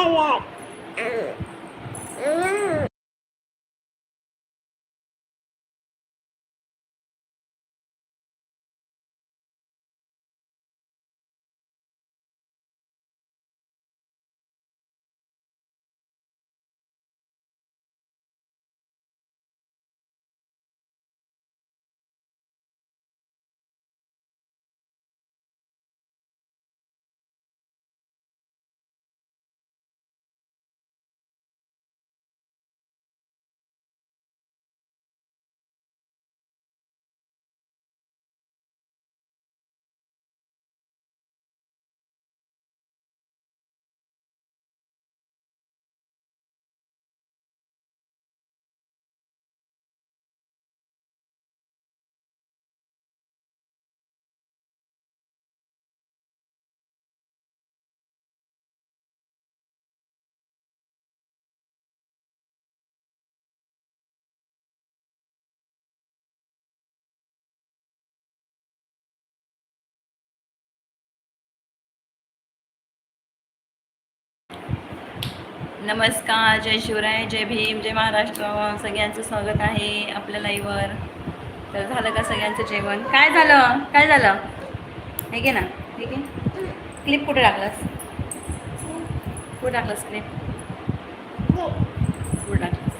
Carrot. नमस्कार जय शिवराय जय भीम जय महाराष्ट्र. सगळ्यांचं स्वागत आहे आपल्या लाईव्हवर तर झालं का सगळ्यांचं जेवण? काय झालं? काय झालं? आहे घे ना ठीक आहे क्लिप कुठे टाकलास? कुठे टाकलास क्लिप कुठे टाकलास?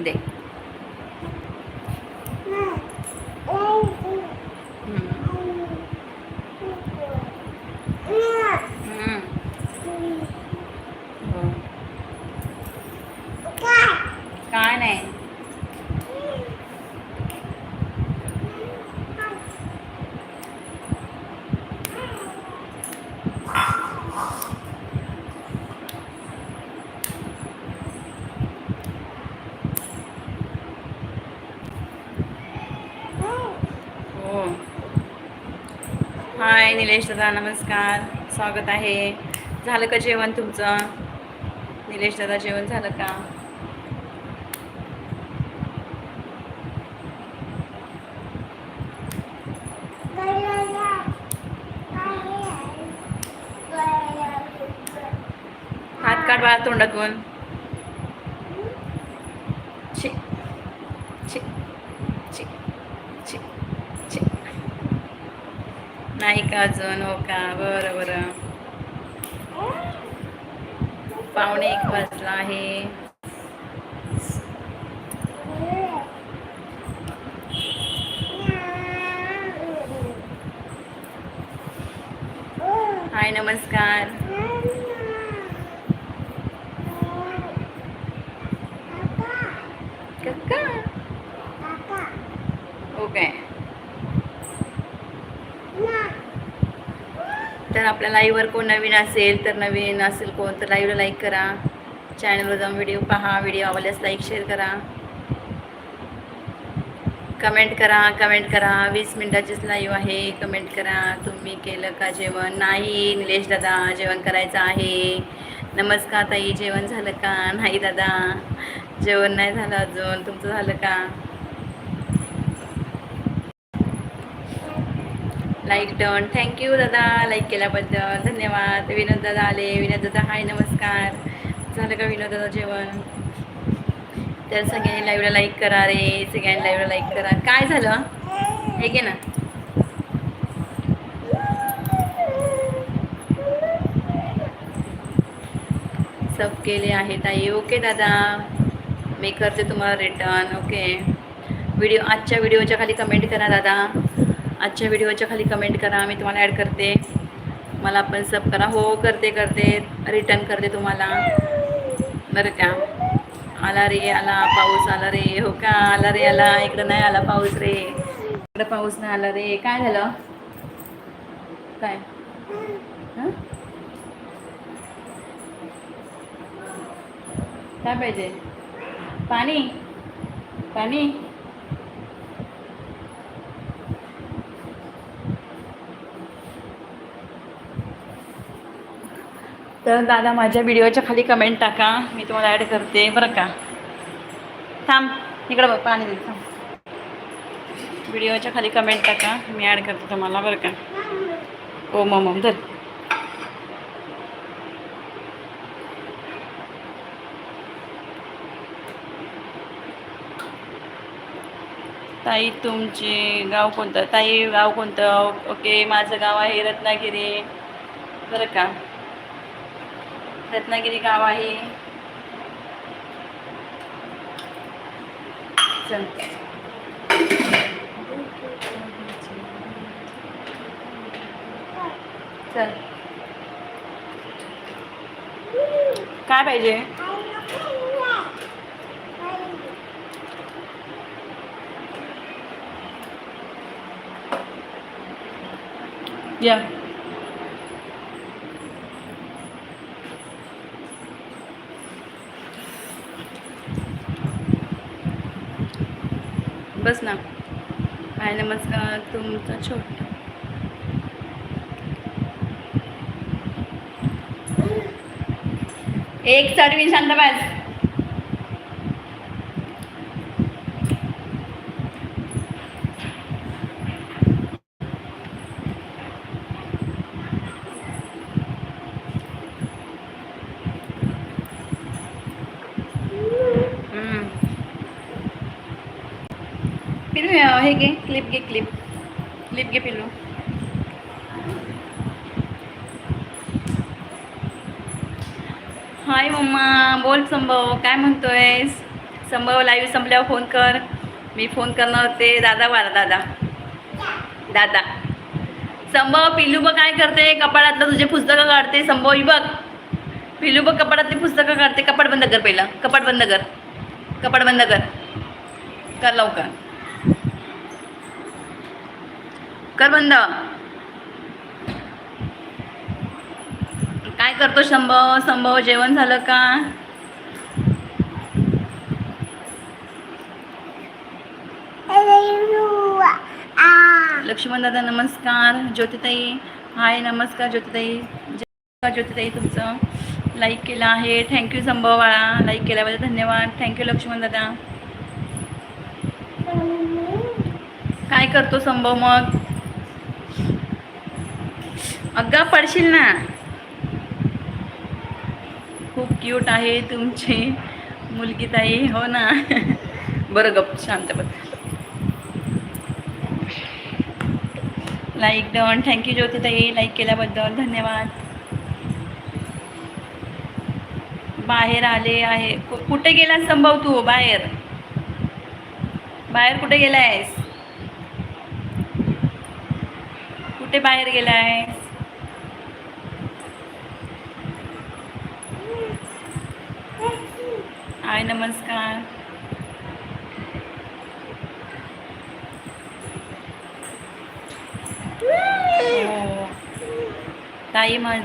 दे हम्म. हम्म. हो. काय नाही हो हाय निलेश दादा नमस्कार. स्वागत आहे. झालं का जेवण तुमचं? निलेश दादा जेवण झालं का? हात काढ बाळा तोंडातून. नाही का अजून हो का? बरं बरं. पावणे एक वाजला आहे. हाय नमस्कार कक्का ओके तर आपल्या लाईव्हवर कोण नवीन असेल तर नवीन असेल कोण तर लाईव्हला लाईक करा. चॅनलवर जाऊन व्हिडिओ पहा व्हिडिओ आवडल्यास लाईक शेअर करा. कमेंट करा कमेंट करा. वीस मिनटाचीच लाईव्ह आहे. कमेंट करा तुम्ही केलं का जेवण? नाही निलेश दादा जेवण करायचं आहे. नमस्कार ताई जेवण झालं का? नाही दादा. जेवण नाही झालं अजून. तुमचं झालं का? लाईक डन थँक्यू दादा. लाईक केल्याबद्दल धन्यवाद. विनोद दादा आले. विनोद दादा हाय नमस्कार. झालं का विनोद दादा जेवण? तर सगळ्यांनी लाईव्हला लाईक करा रे. सगळ्यांनी लाईव्हला लाईक करा. काय झालं? हे घे ना. सब केले आहे ताई ओके दादा. मी करते तुम्हाला रिटर्न ओके व्हिडिओ आजच्या व्हिडिओच्या खाली कमेंट करा दादा. आजच्या व्हिडिओच्या खाली कमेंट करा मी तुम्हाला ॲड करते. मला पण सब करा. हो करते करते. रिटर्न करते तुम्हाला. बरं का? आला रे आला. पाऊस आला रे. हो का? आला रे आला. इकडं नाही आला पाऊस रे. इकडं पाऊस नाही आला रे. काय झालं? काय? काय पाहिजे? पाणी? पाणी? तर दादा माझ्या व्हिडिओच्या खाली कमेंट टाका. मी तुम्हाला ॲड करते. बरं का? थांब. इकडं बघ पाणी देत थांब. व्हिडिओच्या खाली कमेंट टाका. मी ॲड करते तुम्हाला. बरं का? हो, ओ मम धर. ताई तुमचे गाव कोणतं? ताई गाव कोणतं? ओके माझं गाव आहे रत्नागिरी. बरं का? रत्नागिरी गाव आहे. चल. चल. काय पाहिजे? या. बस ना. हाय नमस्कार तुमचा छोट. एक सर्वी शांत बस. पिलू हे घे क्लिप घे क्लिप क्लिप घे पिलू हाय मम्मा. बोल संभव. काय म्हणतोयस? संभव लाईव्ह संपल्यावर फोन कर. मी फोन करणार होते. दादा वाला दादा. दादा. संभव पिल्लू बघ काय करते. कपाडातलं तुझे पुस्तकं काढते. संभव ही बघ. पिलू बघ कपाडातली पुस्तकं काढते. कपाट बंद कर पहिलं. कपाट बंद कर. कपाट बंद कर लवकर. कर बंद. काय करतो शंभव संभव जेवण झालं का? लक्ष्मण दादा नमस्कार. ज्योतिताई हाय नमस्कार ज्योतिताई. जय ज्योतिताई तुमचं लाईक केलं आहे. थँक्यू संभव बाळा. लाईक केल्याबद्दल धन्यवाद. थँक्यू लक्ष्मण दादा काय करतो संभव मग? अग्गा पडशील ना. खूप क्यूट आहे तुमची मुलगी ताई हो ना. बरं गप शांत बघ लाईक डन थँक्यू ज्योती ताई. लाईक केल्याबद्दल धन्यवाद. बाहेर आले आहे. कु- कुठे गेलास संभव तू? बाहेर. बाहेर कुठे गेलायस? कुठे बाहेर गेलायस हाय नमस्कार. हो. ताई माझ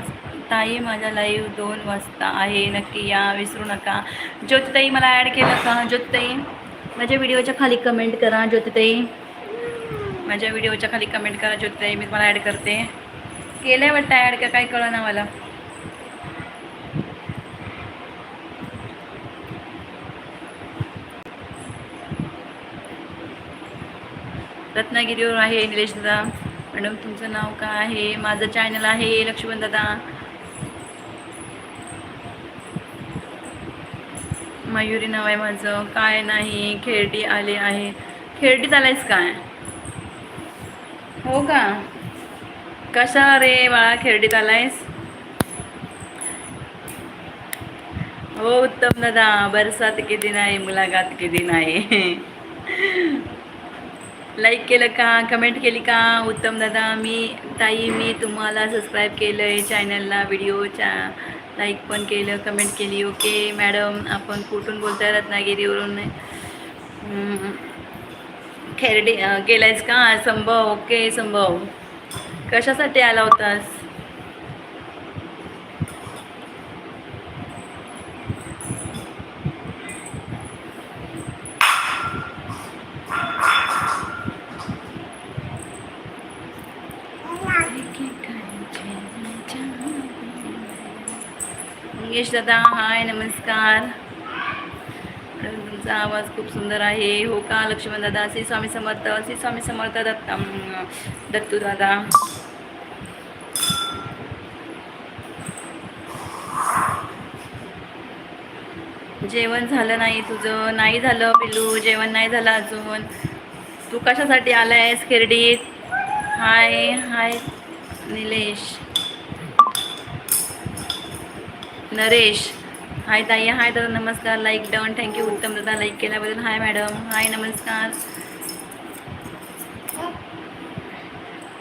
ताई माझा लाईव्ह दोन वाजता आहे. नक्की या विसरू नका. ज्योतिताई मला ॲड केलं का? ज्योतिताई माझ्या व्हिडिओच्या खाली कमेंट करा ज्योतिताई. माझ्या व्हिडिओच्या खाली कमेंट करा ज्योतिताई. मी तुम्हाला ॲड करते. केलं आहे वाटतं ॲड का? काय कळलं ना मला. रत्नागिरीवर आहे निलेश दादा. मॅडम तुमचं नाव काय आहे? माझं चॅनल आहे लक्ष्मण दादा. मयुरी नाव आहे माझं. काय नाही खेरडी आले आहे. खेरडीत आलायस काय हो का? कशा रे बाळा खेरडीत आलायस? हो उत्तम दादा. बरसात के दिन आहे मुलाकात के दिन आहे लाईक केलं का? कमेंट केली का? उत्तम दादा मी ताई मी तुम्हाला सबस्क्राईब केलं आहे चॅनलला व्हिडिओच्या लाईक पण केलं कमेंट केली ओके मॅडम आपण कुठून बोलताय? रत्नागिरीवरून. खेरडे गेलायस का? संभव ओके संभव. कशासाठी आला होतास मंगेश दादा हाय नमस्कार. तुमचा आवाज खूप सुंदर आहे. हो का लक्ष्मण दादा? श्री स्वामी समर्थ श्री स्वामी समर्थ दत्त दत्तू दादा. जेवण झालं नाही तुझं? नाही झालं पिलू जेवण नाही झालं अजून. तू कशासाठी आलायस खेरडीत? हाय हाय निलेश. नरेश. हाय ताई हाय दादा नमस्कार. लाईक डन थँक्यू उत्तम दादा लाईक केल्याबद्दल. हाय मॅडम हाय नमस्कार.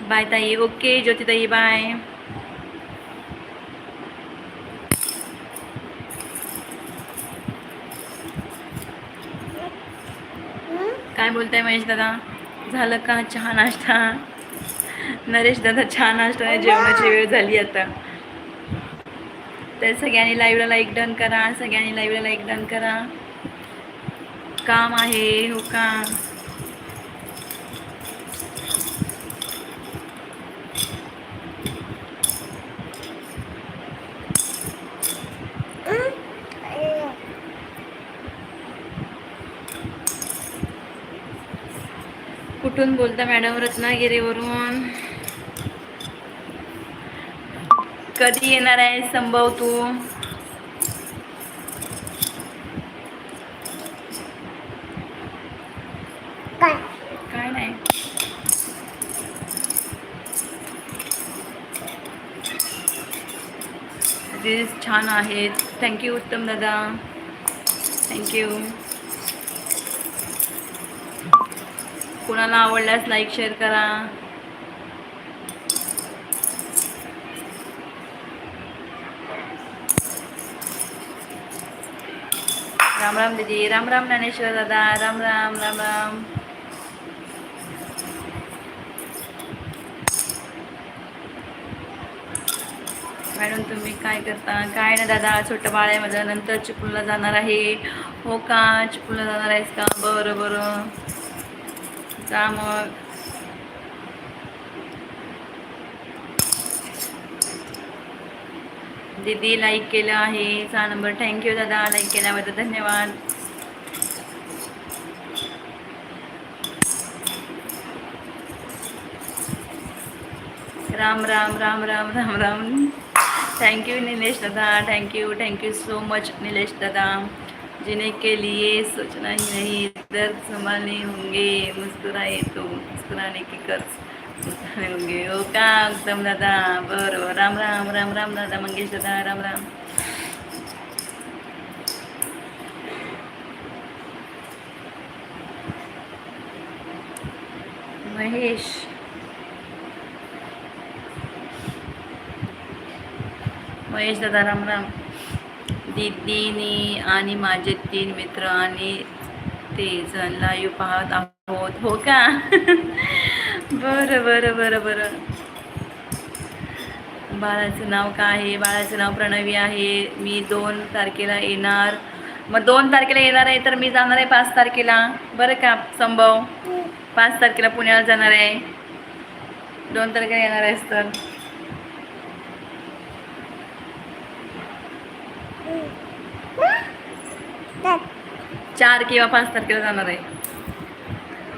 बाय ताई. ओके ज्योतिताई बाय काय बोलताय महेश दादा? झालं का चहा नाश्ता? नरेश दादा चहा नाश्ता जेवणाची वेळ झाली आता. तर सगळ्यांनी लाईव्हला लाईक डन करा सगळ्यांनी लाईव्हला लाईक डन करा. काम आहे हो का? कुठून बोलता मॅडम? रत्नागिरीवरून. कधी येणार आहे संभव तू? काय? नाही. रील्स छान आहेत. थँक्यू उत्तम दादा. थँक्यू कोणाला आवडल्यास लाईक शेअर करा. राम राम दीदी राम राम ज्ञानेश्वर दादा राम राम राम राम. मॅडम तुम्ही काय करता? काय ना दादा छोटं बाळ आहे माझं नंतर चिपळूणला जाणार आहे. हो का? चिपळूणला जाणार आहेस का? बरं बरं. जा मग. दीदी लाईक केलं आहे. सहा नंबर थँक्यू दादा लाईक केल्याबद्दल धन्यवाद. राम राम राम राम राम राम. थँक्यू यू दादा thank you you so much Nilesh दादा. जिने के लिए सोचना ही नहीं दर्द संभालने होंगे मुस्कुराए तो मुस्कुराने की कर्ज. घेऊ हो का उत्तम दादा बरं राम राम राम राम दादा मंगेश दादा राम राम. महेश. महेश दादा राम राम. दीदीनी आणि माझे तीन मित्र आणि ते जण लाईव्ह पाहत आहोत. हो का? बरं बरं बरं बरं. बाळाचं नाव काय आहे? बाळाचं नाव प्रणवी आहे. मी दोन तारखेला येणार. मग दोन तारखेला येणार आहे तर मी जाणार आहे पाच तारखेला. बरं का संभव? पाच तारखेला पुण्याला जाणार आहे. दोन तारखेला येणार आहेस तर. चार किंवा पाच तारखेला जाणार आहे.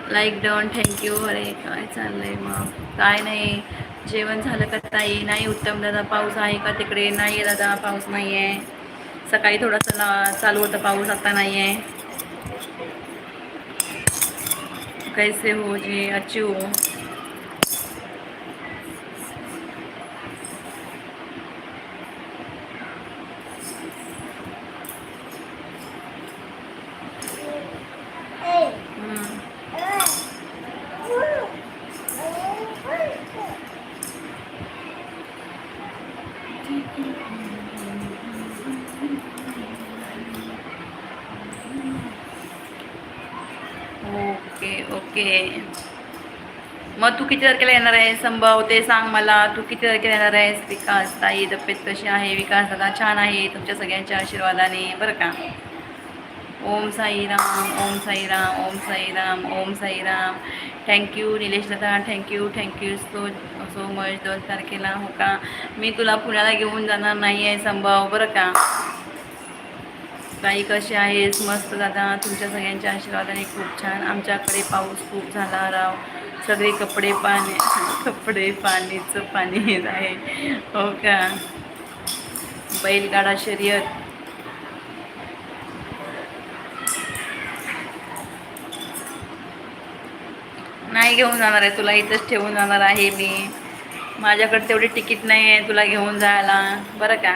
लाईक डन थँक्यू अरे काय चाललंय मग? काय नाही. जेवण झालं का ताई? नाही उत्तम दादा पाऊस आहे का तिकडे? नाही आहे दादा पाऊस नाही आहे सकाळी थोडासा ला- चालू होता पाऊस आता नाही आहे कैसे हो जी अच्छी हो हम्म. ओके ओके मग तू किती तारखेला येणार आहेस संभव? ते सांग मला. तू किती तारखेला येणार आहेस? विकास ताई तब्येत कशी आहे? विकास दादा छान आहे तुमच्या सगळ्यांच्या आशीर्वादाने. बरं का? ओम साईराम ओम साईराम ओम साईराम ओम साईराम थँक्यू निलेश दादा. Thank you thank you so so much दोन तारखेला हो का? मी तुला पुण्याला घेऊन जाणार नाही आहे संभव. बरं का? ताई कशी आहेस? मस्त दादा. तुमच्या सगळ्यांच्या आशीर्वादाने खूप छान. आमच्याकडे पाऊस खूप झाला राव. सगळे कपडे पाणी कपडे पाणीचं पाणी येत आहे. हो का? बैलगाडा शर्यत. नाही घेऊन जाणार आहे तुला इथंच ठेवून जाणार आहे मी. माझ्याकडे तेवढी तिकीट नाही आहे तुला घेऊन जायला. बरं का?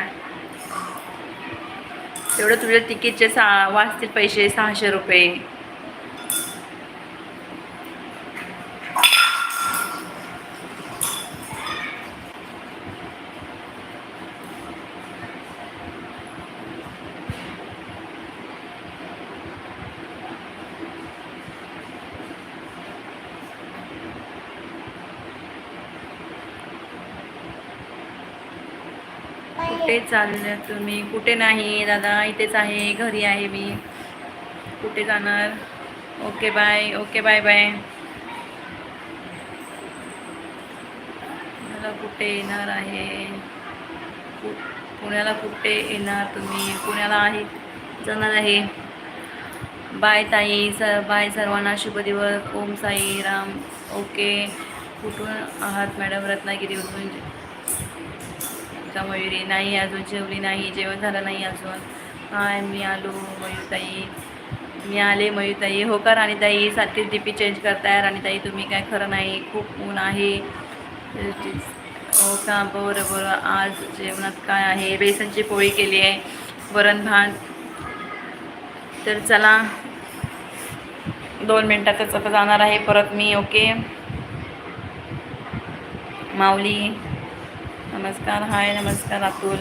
तेवढं तुझ्या तिकीटचे सा वाचतील पैसे सहाशे रुपये कुठे चालले तुम्ही. कुठे नाही दादा इथेच आहे घरी आहे मी. कुठे जाणार? Okay bye. Okay bye bye. मला कुठे येणार आहे? पुण्याला कुठे येणार तुम्ही? पुण्याला आहे जाणार आहे. बाय ताई. स बाय सर्वांना शुभ दिवस. ओम साई राम. ओके. कुठून आहात मॅडम? रत्नागिरीवरून. का मयुरी नाही अजून जेवली नाही जेवण झालं नाही अजून. हाय मी आलो मयूताई. मी आले मयूताई. हो का राणीताई? सारखीच डीपी चेंज करताय. राणीताई तुम्ही काय खरं नाही. खूप ऊन आहे. हो का बरं बरं. आज जेवणात काय आहे? बेसनची पोळी केली आहे. वरण भात. तर चला दोन मिनटातच आता जाणार आहे. परत मी ओके? माऊली. नमस्कार हाय नमस्कार अतुल.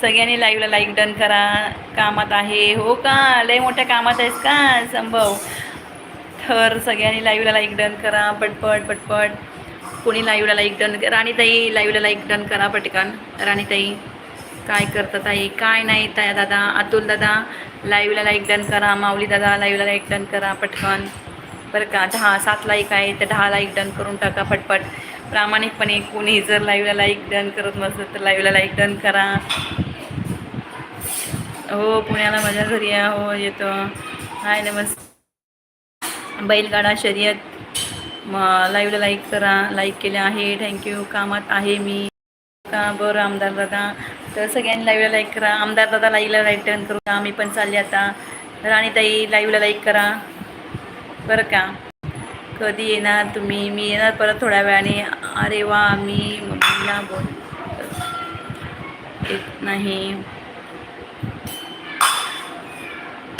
सगळ्यांनी लाईव्हला लाईक डन करा. कामात आहे. हो का? लय मोठ्या कामात आहेस का संभव? तर सगळ्यांनी लाईव्हला लाईक डन करा. पटपट पटपट. कोणी लाईव्हला लाईक डन राणीताई लाईव्हला लाईक डन करा पटकन. राणीताई. काय करतात ताई? काय नाही ताया दादा. अतुल दादा लाईव्हला लाईक डन करा. माऊली दादा लाईव्हला लाईक डन करा पटकन. बरं का दहा सात लाईक आहे तर दहा लाईक डन करून टाका पटपट. प्रामाणिकपणे कोणी जर लाईव्हला लाईक डन करत नसेल तर लाईव्हला लाईक डन करा. हो पुण्याला माझ्या घरी या हो येतो. हाय नमस् बैलगाडा शर्यत. म लाईव्हला लाईक करा. लाईक केले आहे. थँक्यू कामात आहे मी. का बरं आमदार दादा? तर सगळ्यांनी लाईव्हला लाईक करा. आमदार दादा लाईव्हला लाईक टर्न करू का? आम्ही पण चालले आता. राणीताई लाईव्हला लाईक करा. बरं का? कधी येणार तुम्ही? मी येणार परत थोड्या वेळाने. अरे वा मी मम्मीला बोल येत नाही.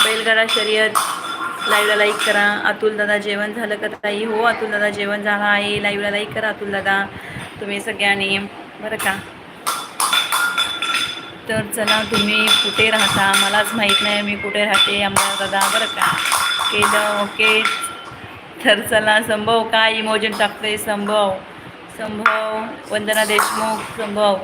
बैलगाडा शर्यत लाईव्हला लाईक करा. अतुल दादा जेवण झालं का ताई? हो अतुल दादा जेवण झालं आहे. लाईव्हला लाईक करा अतुल दादा. तुम्ही सगळ्यांनी. बरं का? तर चला तुम्ही कुठे राहता? मलाच माहीत नाही मी कुठे राहते. आमदार दादा बरं का? केलं ओके. तर चला संभव काय इमोजन टाकते संभव. संभव वंदना देशमुख संभव.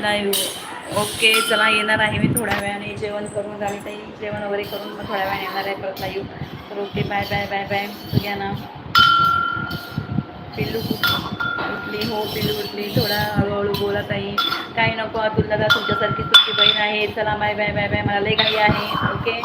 लाईव्ह ओके चला येणार आहे मी थोड्या वेळाने. जेवण करून ताई जेवण वगैरे करून मग थोड्या वेळाने येणार आहे परत लाईव्ह तर okay bye bye bye bye सगळ्यांना पिल्लू उठली हो पिल्लू उठली. थोडा हळूहळू बोलत आहे. काही नको अतुल दादा तुमच्यासारखी तुमची बहीण आहे. चला बाय बाय बाय बाय. मला लई काही आहे. ओके?